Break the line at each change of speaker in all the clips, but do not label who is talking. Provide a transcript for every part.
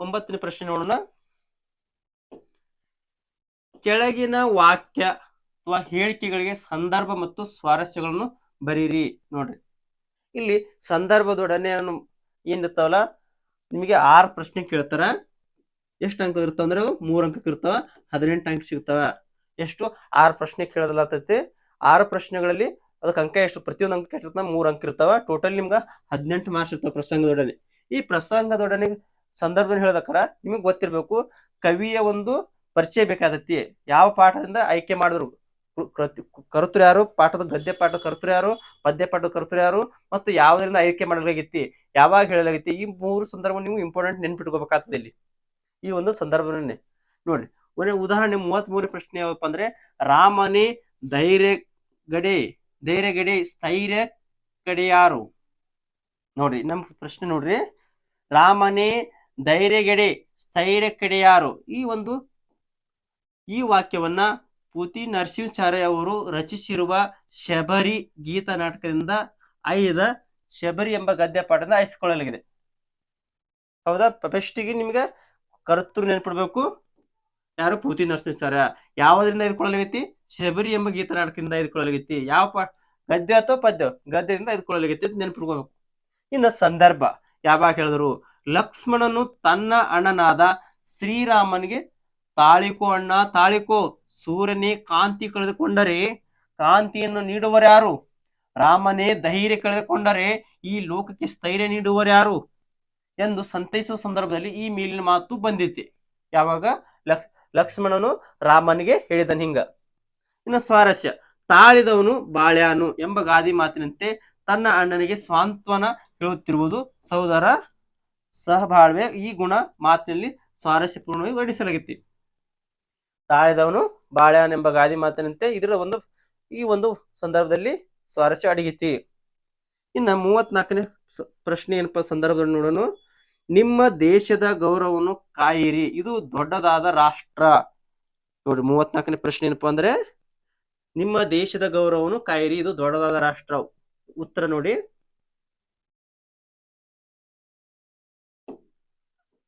ಒಂಬತ್ತನೇ ಪ್ರಶ್ನೆ ನೋಡೋಣ. ಕೆಳಗಿನ ವಾಕ್ಯ ಅಥವಾ ಹೇಳಿಕೆಗಳಿಗೆ ಸಂದರ್ಭ ಮತ್ತು ಸ್ವಾರಸ್ಯಗಳನ್ನು ಬರೀರಿ ನೋಡ್ರಿ. ಇಲ್ಲಿ ಸಂದರ್ಭದೊಡನೆ ಏನಿರ್ತಾವಲ್ಲ, ನಿಮಗೆ ಆರು ಪ್ರಶ್ನೆ ಕೇಳ್ತಾರ. ಎಷ್ಟು ಅಂಕ ಇರ್ತಾವ ಅಂದ್ರೆ ಮೂರು ಅಂಕಕ್ಕೆ ಇರ್ತಾವ, ಹದಿನೆಂಟು ಅಂಕ ಸಿಗ್ತಾವ. ಎಷ್ಟು? ಆರು ಪ್ರಶ್ನೆ ಕೇಳೋದಲ್ಲತೈತಿ ಆರು ಪ್ರಶ್ನೆಗಳಲ್ಲಿ ಅದಕ್ಕೆ ಅಂಕ ಎಷ್ಟು? ಪ್ರತಿಯೊಂದು ಅಂಕ ಎಷ್ಟು ಮೂರು ಅಂಕ ಇರ್ತಾವ. ಟೋಟಲ್ ನಿಮ್ಗೆ ಹದಿನೆಂಟು ಮಾರ್ಕ್ಸ್ ಇರ್ತಾವ ಪ್ರಸಂಗದೊಡನೆ. ಈ ಪ್ರಸಂಗದೊಡನೆ ಸಂದರ್ಭದಲ್ಲಿ ಹೇಳ್ಬೇಕಾರ ನಿಮಗೆ ಗೊತ್ತಿರಬೇಕು, ಕವಿಯ ಒಂದು ಪರಿಚಯ ಬೇಕಾದತಿ. ಯಾವ ಪಾಠದಿಂದ ಆಯ್ಕೆ ಮಾಡಿದ್ರು? ಕರ್ತೃ ಯಾರು? ಪಾಠದ ಗದ್ಯ ಪಾಠ ಕರ್ತೃ ಯಾರು? ಪದ್ಯ ಪಾಠ ಕರ್ತೃ ಯಾರು? ಮತ್ತು ಯಾವುದರಿಂದ ಆಯ್ಕೆ ಮಾಡಲಾಗೈತಿ? ಯಾವಾಗ ಹೇಳಲಾಗಿತ್ತಿ ಈ ಮೂರು ಸಂದರ್ಭ ನೀವು ಇಂಪಾರ್ಟೆಂಟ್ ನೆನ್ಪಿಟ್ಕೋಬೇಕಾಗ್ತದೆ ಇಲ್ಲಿ. ಈ ಒಂದು ಸಂದರ್ಭನೇ ನೋಡಿ, ಒಂದೇ ಉದಾಹರಣೆ ಮೂವತ್ತ್ ಮೂರನೇ ಪ್ರಶ್ನೆ ಯಾವಪ್ಪ ಅಂದ್ರೆ, ರಾಮನೇ ಧೈರ್ಯ ಗಡೆ ಧೈರ್ಯ ಗಡೆ, ಸ್ಥೈರ್ಯ ಕಡೆಯಾರು ನೋಡ್ರಿ ನಮ್ ಪ್ರಶ್ನೆ ನೋಡ್ರಿ. ರಾಮನೇ ಧೈರ್ಯಗೆಡೆ ಸ್ಥೈರ್ಯ ಕಡೆ ಯಾರು ಈ ಒಂದು, ಈ ವಾಕ್ಯವನ್ನ ಪೂತಿ ನರಸಿಂಹಾಚಾರ್ಯ ಅವರು ರಚಿಸಿರುವ ಶಬರಿ ಗೀತ ನಾಟಕದಿಂದ ಆಯ್ದ ಶಬರಿ ಎಂಬ ಗದ್ಯ ಪಾಠದಿಂದ ಆಯ್ಸಿಕೊಳ್ಳಲಾಗಿದೆ. ಹೌದಾ? ಫಸ್ಟಿಗೆ ನಿಮ್ಗೆ ಕರ್ತೃ ನೆನ್ಪಿಡ್ಬೇಕು. ಯಾರು? ಪೂತಿ ನರಸಿಂಹಾಚಾರ್ಯ. ಯಾವುದರಿಂದ ಇದ್ಕೊಳ್ಳಲಾಗೈತಿ? ಶಬರಿ ಎಂಬ ಗೀತ ನಾಟಕದಿಂದ ಇದ್ಕೊಳ್ಳಲಾಗೈತಿ. ಯಾವ ಗದ್ಯ ಅಥವಾ ಪದ್ಯ? ಗದ್ಯದಿಂದ ಇದ್ಕೊಳ್ಳಲಾಗೈತಿ ಅಂತ ಇನ್ನು ಸಂದರ್ಭ. ಯಾವಾಗ ಹೇಳಿದ್ರು? ಲಕ್ಷ್ಮಣನು ತನ್ನ ಅಣ್ಣನಾದ ಶ್ರೀರಾಮನಿಗೆ, ತಾಳಿಕೋ ಅಣ್ಣ, ತಾಳಿಕೋ, ಸೂರ್ಯನೇ ಕಾಂತಿ ಕಳೆದುಕೊಂಡರೆ ಕಾಂತಿಯನ್ನು ನೀಡುವರ್ಯಾರು ರಾಮನೇ ಧೈರ್ಯ ಕಳೆದುಕೊಂಡರೆ ಈ ಲೋಕಕ್ಕೆ ಸ್ಥೈರ್ಯ ನೀಡುವರ್ಯಾರು ಎಂದು ಸಂತೈಸುವ ಸಂದರ್ಭದಲ್ಲಿ ಈ ಮೇಲಿನ ಮಾತು ಬಂದಿತ್ತೆ ಯಾವಾಗ? ಲಕ್, ಲಕ್ಷ್ಮಣನು ರಾಮನಿಗೆ ಹೇಳಿದನು ಹಿಂಗ. ಇನ್ನು ಸ್ವಾರಸ್ಯ. ತಾಳಿದವನು ಬಾಳ್ಯಾನು ಎಂಬ ಗಾದಿ ಮಾತಿನಂತೆ ತನ್ನ ಅಣ್ಣನಿಗೆ ಸ್ವಾಂತ್ವನ ಹೇಳುತ್ತಿರುವುದು ಸಹೋದರ ಸಹಬಾಳ್ವೆ ಈ ಗುಣ ಮಾತಿನಲ್ಲಿ ಸ್ವಾರಸ್ಯಪೂರ್ಣವಾಗಿ ವರ್ಣಿಸಲಾಗಿತ್ತು. ತಾಳಿದವನು ಬಾಳ್ಯಾನ್ ಎಂಬ ಗಾದಿ ಮಾತಿನಂತೆ ಇದರ ಒಂದು, ಈ ಒಂದು ಸಂದರ್ಭದಲ್ಲಿ ಸ್ವಾರಸ್ಯ ಅಡಗಿತಿ ಇನ್ನ ಮೂವತ್ನಾಲ್ಕನೇ ಪ್ರಶ್ನೆ ಏನಪ್ಪ ಸಂದರ್ಭದಲ್ಲಿ ನೋಡೋಣ. ನಿಮ್ಮ ದೇಶದ ಗೌರವವನ್ನು ಕಾಯಿರಿ. ಇದು ದೊಡ್ಡದಾದ ರಾಷ್ಟ್ರ. ನೋಡ್ರಿ ಮೂವತ್ನಾಲ್ಕನೇ ಪ್ರಶ್ನೆ ಏನಪ್ಪಾ ಅಂದ್ರೆ, ನಿಮ್ಮ ದೇಶದ ಗೌರವವನ್ನು ಕಾಯಿರಿ. ಇದು ದೊಡ್ಡದಾದ ರಾಷ್ಟ್ರ. ಉತ್ತರ ನೋಡಿ.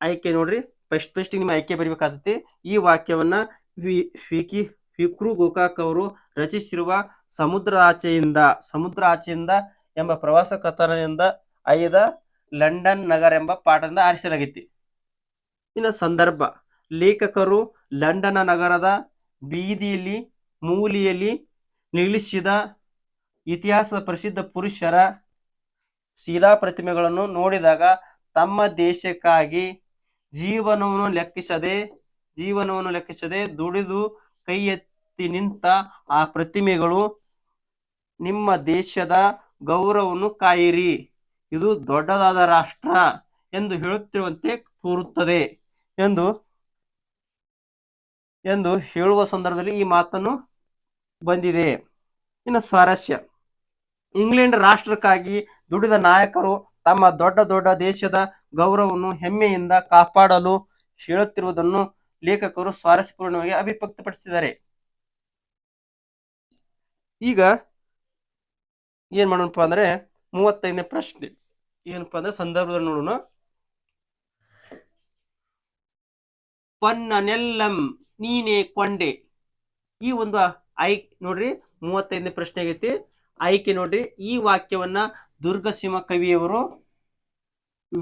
ಆಯ್ಕೆ ನೋಡ್ರಿ. ಫಸ್ಟ್ ಫಸ್ಟ್ ನಿಮ್ಮ ಆಯ್ಕೆ ಬರಿಬೇಕಾಗ್ತೈತಿ ಈ ವಾಕ್ಯವನ್ನ ವಿ- ವಿಕಿ, ವಿಕ್ರು ಗೋಕಾಕ್ ಅವರು ರಚಿಸಿರುವ ಸಮುದ್ರ ಆಚೆಯಿಂದ ಸಮುದ್ರ ಆಚೆಯಿಂದ ಎಂಬ ಪ್ರವಾಸ ಕಥನದಿಂದ ಐದ ಲಂಡನ್ ನಗರ ಎಂಬ ಪಾಠದಿಂದ ಆರಿಸಲಾಗೈತಿ. ಇನ್ನು ಸಂದರ್ಭ. ಲೇಖಕರು ಲಂಡನ್ ನಗರದ ಬೀದಿಯಲ್ಲಿ, ಮೂಲಿಯಲ್ಲಿ ನಿಲ್ಲಿಸಿದ ಇತಿಹಾಸದ ಪ್ರಸಿದ್ಧ ಪುರುಷರ ಶಿಲಾ ಪ್ರತಿಮೆಗಳನ್ನು ನೋಡಿದಾಗ ತಮ್ಮ ದೇಶಕ್ಕಾಗಿ ಜೀವನವನ್ನು ಲೆಕ್ಕಿಸದೆ ಜೀವನವನ್ನು ಲೆಕ್ಕಿಸದೆ ದುಡಿದು ಕೈ ಎತ್ತಿ ನಿಂತ ಆ ಪ್ರತಿಮೆಗಳು ನಿಮ್ಮ ದೇಶದ ಗೌರವವನ್ನು ಕಾಯಿರಿ. ಇದು ದೊಡ್ಡದಾದ ರಾಷ್ಟ್ರ ಎಂದು ಹೇಳುತ್ತಿರುವಂತೆ ತೋರುತ್ತದೆ ಎಂದು ಎಂದು ಹೇಳುವ ಸಂದರ್ಭದಲ್ಲಿ ಈ ಮಾತನ್ನು ಬಂದಿದೆ. ಇನ್ನು ಸ್ವಾರಸ್ಯ. ಇಂಗ್ಲೆಂಡ್ ರಾಷ್ಟ್ರಕ್ಕಾಗಿ ದುಡಿದ ನಾಯಕರು ತಮ್ಮ ದೊಡ್ಡ ದೊಡ್ಡ ದೇಶದ ಗೌರವವನ್ನು, ಹೆಮ್ಮೆಯಿಂದ ಕಾಪಾಡಲು ಹೇಳುತ್ತಿರುವುದನ್ನು ಲೇಖಕರು ಸ್ವಾರಸ್ಯಪೂರ್ಣವಾಗಿ ಅಭಿವ್ಯಕ್ತಪಡಿಸಿದ್ದಾರೆ. ಈಗ ಏನ್ ಮಾಡೋಣಪ್ಪ ಅಂದ್ರೆ ಮೂವತ್ತೈದನೇ ಪ್ರಶ್ನೆ. ಏನಪ್ಪಾ ಅಂದ್ರೆ ಸಂದರ್ಭದಲ್ಲಿ ನೋಡೋಣ. ಪನ್ನನೆಲ್ಲಂ ನೀನೇ ಕೊಂಡೆ. ಈ ಒಂದು ಐ ನೋಡ್ರಿ, ಮೂವತ್ತೈದನೇ ಪ್ರಶ್ನೆ ಆಗೈತಿ. ಆಯ್ಕೆ ನೋಡ್ರಿ. ಈ ವಾಕ್ಯವನ್ನ ದುರ್ಗಸಿಂಹ ಕವಿಯವರು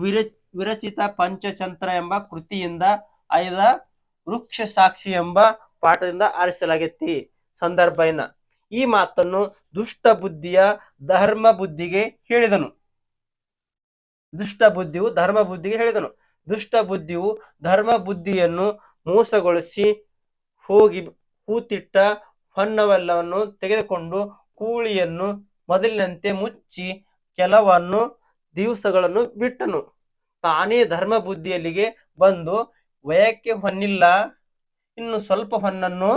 ವಿರ, ವಿರಚಿತ ಪಂಚತಂತ್ರ ಎಂಬ ಕೃತಿಯಿಂದ ಆಯ್ದ ವೃಕ್ಷ ಸಾಕ್ಷಿ ಎಂಬ ಪಾಠದಿಂದ ಆರಿಸಲಾಗೈತಿ. ಸಂದರ್ಭ ಈ ಮಾತನ್ನು ದುಷ್ಟ ಬುದ್ಧಿಯ ಧರ್ಮ ಬುದ್ಧಿಗೆ ಹೇಳಿದನು. ದುಷ್ಟ ಬುದ್ಧಿಯು ಧರ್ಮ ಬುದ್ಧಿಗೆ ಹೇಳಿದನು. ದುಷ್ಟ ಬುದ್ಧಿಯು ಧರ್ಮ ಬುದ್ಧಿಯನ್ನು ಮೋಸಗೊಳಿಸಿ ಹೋಗಿ, ಹೂತಿಟ್ಟ ಹೊನ್ನವೆಲ್ಲವನ್ನು ತೆಗೆದುಕೊಂಡು ಕೂಳಿಯನ್ನು ಮೊದಲಿನಂತೆ ಮುಚ್ಚಿ ಕೆಲವನ್ನು ದಿವಸಗಳನ್ನು ಬಿಟ್ಟನು. ತಾನೇ ಧರ್ಮ ಬುದ್ಧಿಯಲ್ಲಿಗೆ ಬಂದು ವಯಕ್ಕೆ ಹೊನ್ನಿಲ್ಲ. ಇನ್ನು ಸ್ವಲ್ಪ ಹೊನ್ನನ್ನು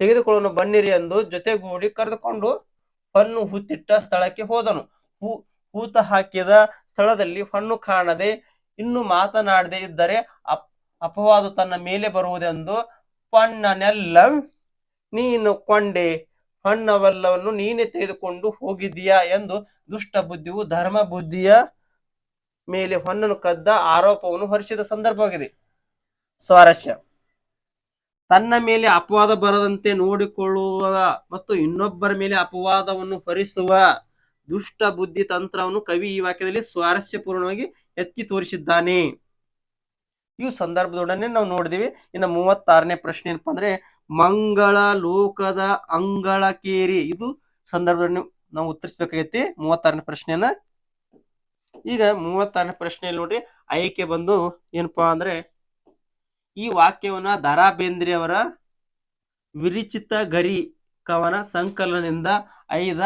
ತೆಗೆದುಕೊಳ್ಳಲು ಬನ್ನಿರಿ ಎಂದು ಜೊತೆಗೂಡಿ ಕರೆದುಕೊಂಡು ಹೊನ್ನು ಹೂತಿಟ್ಟ ಸ್ಥಳಕ್ಕೆ ಹೋದನು. ಹೂ, ಹೂತ ಹಾಕಿದ ಸ್ಥಳದಲ್ಲಿ ಹಣ್ಣು ಕಾಣದೆ ಇನ್ನು ಮಾತನಾಡದೆ ಇದ್ದರೆ ಅಪ್, ಅಪವಾದ ತನ್ನ ಮೇಲೆ ಬರುವುದೆಂದು ಪಣ್ಣನೆಲ್ಲ ನೀನು ಕೊಂಡೆ. ಹಣ್ಣವೆಲ್ಲವನ್ನು ನೀನೇ ತೆಗೆದುಕೊಂಡು ಹೋಗಿದ್ದೀಯಾ ಎಂದು ದುಷ್ಟ ಬುದ್ಧಿಯು ಧರ್ಮ ಬುದ್ಧಿಯ ಮೇಲೆ ಹೊನ್ನನ್ನು ಕದ್ದ ಆರೋಪವನ್ನು ಹೊರಿಸಿದ ಸಂದರ್ಭವಾಗಿದೆ ಸ್ವಾರಸ್ಯ. ತನ್ನ ಮೇಲೆ ಅಪವಾದ ಬರದಂತೆ ನೋಡಿಕೊಳ್ಳುವ ಮತ್ತು ಇನ್ನೊಬ್ಬರ ಮೇಲೆ ಅಪವಾದವನ್ನು ಹೊರಿಸುವ ದುಷ್ಟ ಬುದ್ಧಿ ತಂತ್ರವನ್ನು ಕವಿ ಈ ವಾಕ್ಯದಲ್ಲಿ ಸ್ವಾರಸ್ಯಪೂರ್ಣವಾಗಿ ಎತ್ತಿ ತೋರಿಸಿದ್ದಾನೆ. ಈ ಸಂದರ್ಭದೊಡನೆ ನಾವು ನೋಡಿದಿವಿ, ಇನ್ನು ಮೂವತ್ತಾರನೇ ಪ್ರಶ್ನೆ ಏನಪ್ಪಾ ಅಂದ್ರೆ, ಮಂಗಳ ಲೋಕದ ಅಂಗಳಕೇರಿ ಇದು ಸಂದರ್ಭದೊಡನೆ ನಾವು ಉತ್ತರಿಸಬೇಕಾಗೈತಿ ಮೂವತ್ತಾರನೇ ಪ್ರಶ್ನೆಯನ್ನ. ಈಗ ಮೂವತ್ತಾರನೇ ಪ್ರಶ್ನೆಯಲ್ಲಿ ನೋಡ್ರಿ, ಆಯ್ಕೆ ಬಂದು ಏನಪ್ಪಾ ಅಂದ್ರೆ, ಈ ವಾಕ್ಯವನ್ನ ದರಾ ಬೇಂದ್ರೆ ಅವರ ವಿರಿಚಿತ ಗರಿ ಕವನ ಸಂಕಲನದಿಂದ ಐದ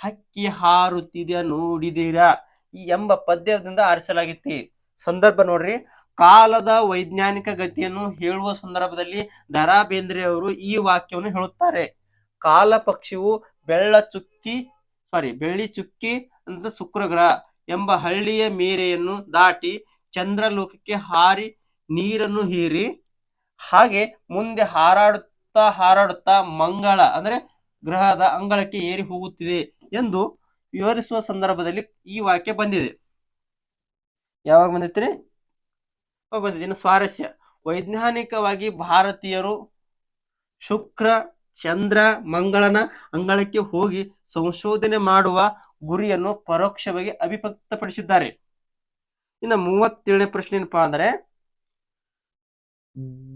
ಹಕ್ಕಿ ಹಾರುತ್ತಿದೆಯಾ ನೋಡಿದೀರಾ. ಈ ಎಂಬ ಪದ್ಯದಿಂದ ಆರಿಸಲಾಗಿತ್ತು ಸಂದರ್ಭ ನೋಡ್ರಿ ಕಾಲದ ವೈಜ್ಞಾನಿಕ ಗತಿಯನ್ನು ಹೇಳುವ ಸಂದರ್ಭದಲ್ಲಿ ದರಾ ಬೇಂದ್ರೆ ಅವರು ಈ ವಾಕ್ಯವನ್ನು ಹೇಳುತ್ತಾರೆ. ಕಾಲ ಪಕ್ಷಿಯು ಬೆಳ್ಳ ಚುಕ್ಕಿ ಸಾರಿ ಬೆಳ್ಳಿ ಚುಕ್ಕಿ ಅಂತ ಶುಕ್ರಗ್ರಹ ಎಂಬ ಹಳ್ಳಿಯ ಮೇರೆಯನ್ನು ದಾಟಿ ಚಂದ್ರಲೋಕಕ್ಕೆ ಹಾರಿ ನೀರನ್ನು ಹೀರಿ ಹಾಗೆ ಮುಂದೆ ಹಾರಾಡುತ್ತಾ ಹಾರಾಡುತ್ತಾ ಮಂಗಳ, ಅಂದ್ರೆ ಗ್ರಹದ ಅಂಗಳಕ್ಕೆ ಏರಿ ಹೋಗುತ್ತಿದೆ ಎಂದು ವಿವರಿಸುವ ಸಂದರ್ಭದಲ್ಲಿ ಈ ವಾಕ್ಯ ಬಂದಿದೆ. ಯಾವಾಗ ಬಂದಿತ್ರಿ? ಬಂದಿದೆ ಇನ್ನು ಸ್ವಾರಸ್ಯ. ವೈಜ್ಞಾನಿಕವಾಗಿ ಭಾರತೀಯರು ಶುಕ್ರ, ಚಂದ್ರ, ಮಂಗಳನ ಅಂಗಳಕ್ಕೆ ಹೋಗಿ ಸಂಶೋಧನೆ ಮಾಡುವ ಗುರಿಯನ್ನು ಪರೋಕ್ಷವಾಗಿ ಅಭಿವ್ಯಕ್ತಪಡಿಸಿದ್ದಾರೆ. ಇನ್ನು ಮೂವತ್ತೇಳನೇ ಪ್ರಶ್ನೆ ಏನಪ್ಪಾ ಅಂದ್ರೆ,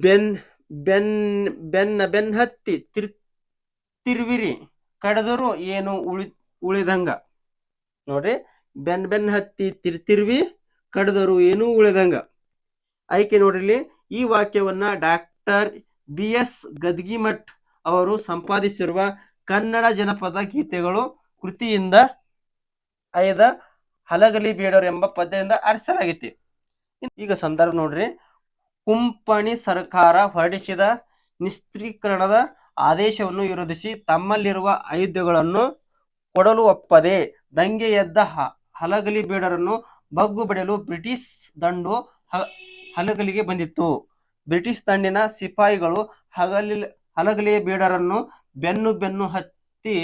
ಬೆನ್ ಬೆನ್ ಬೆನ್ನ ಬೆನ್ ಹತ್ತಿ ತಿರ್, ತಿರ್ವಿರಿ, ಕಡದರು ಏನು ಉಳಿ, ಉಳಿದಂಗ? ನೋಡ್ರಿ, ಬೆನ್ ಬೆನ್ ಹತ್ತಿ ತಿರ್ತಿರ್ವಿ ಕಡದರು ಏನು ಉಳಿದಂಗ? ಆಯ್ಕೆ ನೋಡಿರಿ, ಈ ವಾಕ್ಯವನ್ನ ಡಾಕ್ಟರ್ ಬಿ ಎಸ್ ಗದ್ಗಿಮಠ್ ಅವರು ಸಂಪಾದಿಸಿರುವ ಕನ್ನಡ ಜನಪದ ಗೀತೆಗಳು ಕೃತಿಯಿಂದ ಆಯ್ದ ಹಲಗಲಿ ಬೇಡರು ಎಂಬ ಪದ್ಯದಿಂದ ಆರಿಸಲಾಗಿತ್ತು. ಈಗ ಸಂದರ್ಭ ನೋಡ್ರಿ, ಕುಂಪಣಿ ಸರ್ಕಾರ ಹೊರಡಿಸಿದ ನಿಸ್ತ್ರೀಕರಣದ ಆದೇಶವನ್ನು ವಿರೋಧಿಸಿ ತಮ್ಮಲ್ಲಿರುವ ಆಯುಧಗಳನ್ನು ಕೊಡಲು ಒಪ್ಪದೆ ದಂಗೆ ಎದ್ದ ಹಲಗಲಿ ಬೇಡರನ್ನು ಬಗ್ಗು ಬಡಿಯಲು ಬ್ರಿಟಿಷ್ ದಂಡು ಹಲಗಲಿಗೆ ಬಂದಿತ್ತು. ಬ್ರಿಟಿಷ್ ದಂಡಿನ ಸಿಪಾಯಿಗಳು ಹಗಲಿ ಹಲಗಲಿಯ ಬೇಡರನ್ನು ಬೆನ್ನು ಬೆನ್ನು ಹತ್ತಿ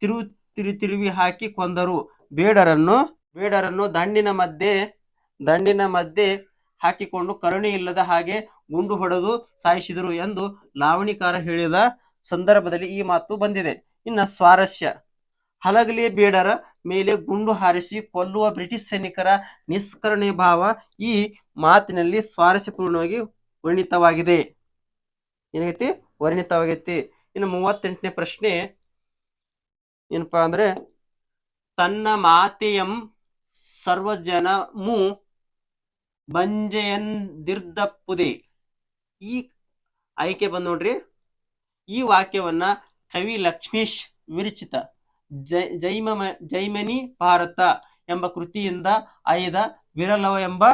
ತಿರು ತಿರು, ತಿರುವಿ ಹಾಕಿ ಕೊಂದರು. ಬೇಡರನ್ನು ಬೇಡರನ್ನು ದಂಡಿನ ಮಧ್ಯೆ ದಂಡಿನ ಮಧ್ಯೆ ಹಾಕಿಕೊಂಡು ಕರುಣೆ ಇಲ್ಲದ ಹಾಗೆ ಗುಂಡು ಹೊಡೆದು ಸಾಯಿಸಿದರು ಎಂದು ಲಾವಣಿಕಾರ ಹೇಳಿದ ಸಂದರ್ಭದಲ್ಲಿ ಈ ಮಾತು ಬಂದಿದೆ. ಇನ್ನ ಸ್ವಾರಸ್ಯ. ಹಲಗಲಿಯ ಬೇಡರ ಮೇಲೆ ಗುಂಡು ಹಾರಿಸಿ ಕೊಲ್ಲುವ ಬ್ರಿಟಿಷ್ ಸೈನಿಕರ ನಿಷ್ಕರಣೆ ಭಾವ ಈ ಮಾತಿನಲ್ಲಿ ಸ್ವಾರಸ್ಯಪೂರ್ಣವಾಗಿ ವರ್ಣಿತವಾಗಿದೆ. ಏನಾಗೈತಿ? ವರ್ಣಿತವಾಗೈತಿ. ಇನ್ನು ಮೂವತ್ತೆಂಟನೇ ಪ್ರಶ್ನೆ ಏನಪ್ಪಾ ಅಂದ್ರೆ, ತನ್ನ ಮಾತೆಯಂ ಸರ್ವಜನಮು ಬಂಜೆಯಂದಿರ್ದಪ್ಪುದೆ. ಈ ಆಯ್ಕೆ ಬಂದ್ ನೋಡ್ರಿ. ಈ ವಾಕ್ಯವನ್ನ ಕವಿ ಲಕ್ಷ್ಮೀಶ್ ವಿರಚಿತ. ಜೈ ಜೈಮ ಜೈಮನಿ ಭಾರತ ಎಂಬ ಕೃತಿಯಿಂದ ಆಯ್ದ ವಿರಲವ ಎಂಬ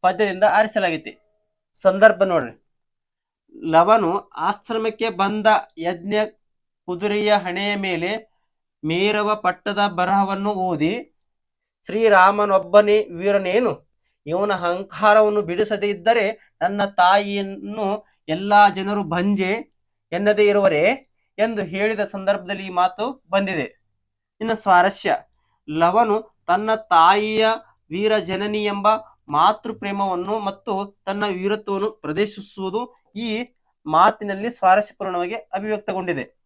ಪದ್ಯದಿಂದ ಆರಿಸಲಾಗಿದೆ ಸಂದರ್ಭ ನೋಡ್ರಿ. ಲವನು ಆಶ್ರಮಕ್ಕೆ ಬಂದ ಯಜ್ಞ ಕುದುರೆಯ ಹಣೆಯ ಮೇಲೆ ಮೇರವ ಪಟ್ಟದ ಬರಹವನ್ನು ಓದಿ, ಶ್ರೀರಾಮನೊಬ್ಬನೇ ವೀರನೇನು, ಇವನ ಅಹಂಕಾರವನ್ನು ಬಿಡಿಸದೇ ಇದ್ದರೆ ನನ್ನ ತಾಯಿಯನ್ನು ಎಲ್ಲಾ ಜನರು ಭಂಜೆ ಎನ್ನದೇ ಇರುವರೇ ಎಂದು ಹೇಳಿದ ಸಂದರ್ಭದಲ್ಲಿ ಈ ಮಾತು ಬಂದಿದೆ. ಇನ್ನು ಸ್ವಾರಸ್ಯ. ಲವನು ತನ್ನ ತಾಯಿಯ ವೀರ ಜನನಿ ಎಂಬ ಮಾತೃ ಪ್ರೇಮವನ್ನು ಮತ್ತು ತನ್ನ ವೀರತ್ವವನ್ನು ಪ್ರದರ್ಶಿಸುವುದು ಈ ಮಾತಿನಲ್ಲಿ ಸ್ವಾರಸ್ಯಪೂರ್ಣವಾಗಿ ಅಭಿವ್ಯಕ್ತಗೊಂಡಿದೆ.